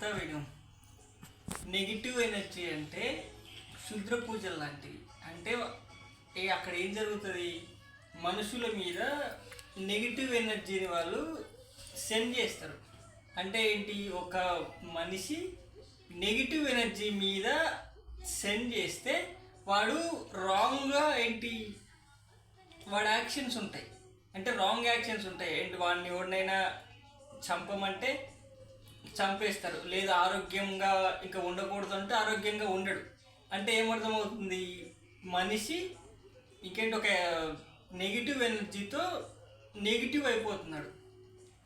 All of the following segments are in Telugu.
చెప్తా విను నెగిటివ్ ఎనర్జీ అంటే శుద్ర పూజలు లాంటివి. అంటే ఏ అక్కడ ఏం జరుగుతుంది? మనుషుల మీద నెగిటివ్ ఎనర్జీని వాళ్ళు సెండ్ చేస్తారు. అంటే ఏంటి? ఒక మనిషి నెగిటివ్ ఎనర్జీ మీద సెండ్ చేస్తే వాడు రాంగ్గా ఏంటి? వాడి యాక్షన్స్ ఉంటాయి. అంటే రాంగ్ యాక్షన్స్ ఉంటాయి. ఏంటి? వాడిని ఎవరినైనా చంపమంటే చంపేస్తారు. లేదా ఆరోగ్యంగా ఇంకా ఉండకూడదు అంటే ఆరోగ్యంగా ఉండడు. అంటే ఏమర్థమవుతుంది? మనిషి ఇంకేంటి ఒక నెగిటివ్ ఎనర్జీతో నెగిటివ్ అయిపోతున్నాడు.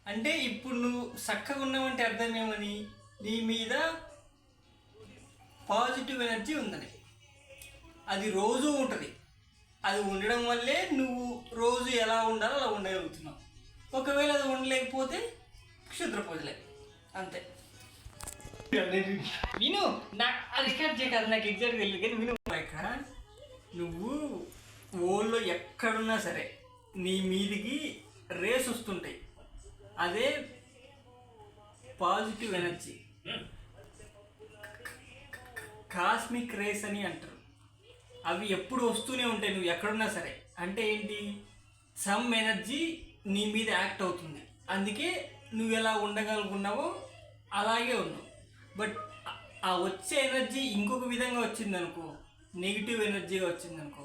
అంటే ఇప్పుడు నువ్వు చక్కగా ఉన్నావంటే అర్థం ఏమని? నీ మీద పాజిటివ్ ఎనర్జీ ఉందని. అది రోజు ఉంటుంది. అది ఉండడం వల్లే నువ్వు రోజు ఎలా ఉండాలో అలా ఉండగలుగుతున్నావు. ఒకవేళ అది ఉండలేకపోతే క్షుద్రపూజలే. అంతే. విను నా రికార్డ్ చేయకాదు నాకు ఎగ్జాక్ట్ తెలియదు కానీ విను. ఇక్కడ నువ్వు ఓల్లో ఎక్కడున్నా సరే నీ మీదికి రేస్ వస్తుంటాయి. అదే పాజిటివ్ ఎనర్జీ. కాస్మిక్ రేస్ అని అంటారు. అవి ఎప్పుడు వస్తూనే ఉంటాయి నువ్వు ఎక్కడున్నా సరే. అంటే ఏంటి? సమ్ ఎనర్జీ నీ మీద యాక్ట్ అవుతుంది. అందుకే నువ్వు ఎలా ఉండగలుగున్నావో అలాగే ఉన్నావు. బట్ ఆ వచ్చే ఎనర్జీ ఇంకొక విధంగా వచ్చిందనుకో నెగిటివ్ ఎనర్జీగా వచ్చిందనుకో